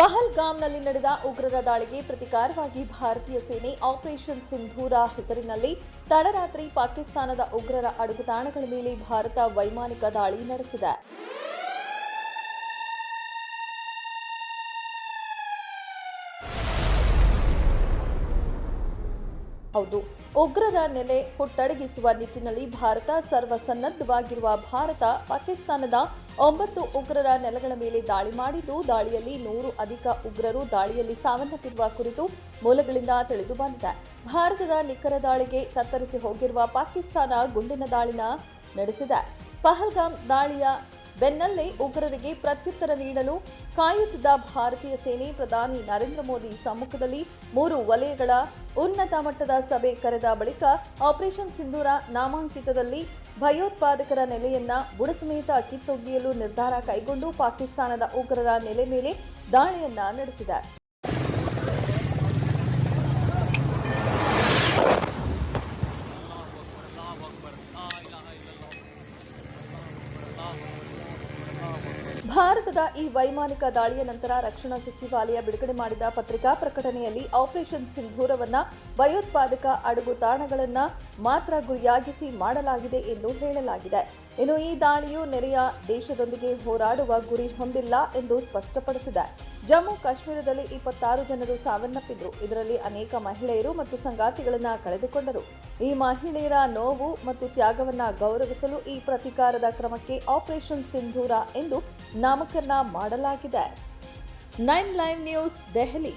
ಪಹಲ್ಗಾಮ್ನಲ್ಲಿ ನಡೆದ ಉಗ್ರರ ದಾಳಿಗೆ ಪ್ರತಿಕಾರವಾಗಿ ಭಾರತೀಯ ಸೇನೆ ಆಪರೇಷನ್ ಸಿಂಧೂರ ಹೆಸರಿನಲ್ಲಿ ತಡರಾತ್ರಿ ಪಾಕಿಸ್ತಾನದ ಉಗ್ರರ ಅಡಗುತಾಣಗಳ ಮೇಲೆ ಭಾರತ ವೈಮಾನಿಕ ದಾಳಿ ನಡೆಸಿದೆ. ಹೌದು. ಉಗ್ರರ ನೆಲೆ ಹುಟ್ಟಡಗಿಸುವ ನಿಟ್ಟಿನಲ್ಲಿ ಭಾರತ ಸರ್ವಸನ್ನದ್ಧವಾಗಿರುವ ಭಾರತ, ಪಾಕಿಸ್ತಾನದ ಒಂಬತ್ತು ಉಗ್ರರ ನೆಲೆಗಳ ಮೇಲೆ ದಾಳಿ ಮಾಡಿದ್ದು, ದಾಳಿಯಲ್ಲಿ ನೂರು ಅಧಿಕ ಉಗ್ರರು ದಾಳಿಯಲ್ಲಿ ಸಾವನ್ನಪ್ಪಿರುವ ಕುರಿತು ಮೂಲಗಳಿಂದ ತಿಳಿದು ಬಂದಿದೆ. ಭಾರತದ ನಿಖರ ದಾಳಿಗೆ ತತ್ತರಿಸಿ ಹೋಗಿರುವ ಪಾಕಿಸ್ತಾನ ಗುಂಡಿನ ದಾಳಿನ ನಡೆಸಿದೆ. ಪಹಲ್ಗಾಮ್ ದಾಳಿಯ ಬೆನ್ನಲ್ಲೇ ಉಗ್ರರಿಗೆ ಪ್ರತ್ಯುತ್ತರ ನೀಡಲು ಕಾಯುತ್ತಿದ್ದ ಭಾರತೀಯ ಸೇನೆ ಪ್ರಧಾನಿ ನರೇಂದ್ರ ಮೋದಿ ಸಮ್ಮುಖದಲ್ಲಿ ಮೂರು ವಲಯಗಳ ಉನ್ನತ ಮಟ್ಟದ ಸಭೆ ಕರೆದ ಬಳಿಕ ಆಪರೇಷನ್ ಸಿಂಧೂರ ನಾಮಾಂಕಿತದಲ್ಲಿ ಭಯೋತ್ಪಾದಕರ ನೆಲೆಯನ್ನ ಬುಡಸಮೇತ ಕಿತ್ತೊಗೆಯಲು ನಿರ್ಧಾರ ಕೈಗೊಂಡು ಪಾಕಿಸ್ತಾನದ ಉಗ್ರರ ನೆಲೆ ಮೇಲೆ ದಾಳಿಯನ್ನ ನಡೆಸಿದೆ. ಭಾರತದ ಈ ವೈಮಾನಿಕ ದಾಳಿಯ ನಂತರ ರಕ್ಷಣಾ ಸಚಿವಾಲಯ ಬಿಡುಗಡೆ ಮಾಡಿದ ಪತ್ರಿಕಾ ಪ್ರಕಟಣೆಯಲ್ಲಿ ಆಪರೇಷನ್ ಸಿಂಧೂರವನ್ನ ಭಯೋತ್ಪಾದಕ ಅಡುಗು ತಾಣಗಳನ್ನ ಮಾತ್ರ ಗುರಿಯಾಗಿಸಿ ಮಾಡಲಾಗಿದೆ ಎಂದು ಹೇಳಲಾಗಿದೆ. ಇನ್ನು ಈ ದಾಳಿಯು ನೆರೆಯ ದೇಶದೊಂದಿಗೆ ಹೋರಾಡುವ ಗುರಿ ಹೊಂದಿಲ್ಲ ಎಂದು ಸ್ಪಷ್ಟಪಡಿಸಿದೆ. ಜಮ್ಮು ಕಾಶ್ಮೀರದಲ್ಲಿ ಇಪ್ಪತ್ತಾರು ಜನರು ಸಾವನ್ನಪ್ಪಿದ್ರು. ಇದರಲ್ಲಿ ಅನೇಕ ಮಹಿಳೆಯರು ಮತ್ತು ಸಂಗಾತಿಗಳನ್ನು ಕಳೆದುಕೊಂಡರು. ಈ ಮಹಿಳೆಯರ ನೋವು ಮತ್ತು ತ್ಯಾಗವನ್ನ ಗೌರವಿಸಲು ಈ ಪ್ರತಿಕಾರದ ಕ್ರಮಕ್ಕೆ ಆಪರೇಷನ್ ಸಿಂಧೂರ ಎಂದು ನಾಮಕರಣ ಮಾಡಲಾಗಿದೆ. Nine live news Delhi.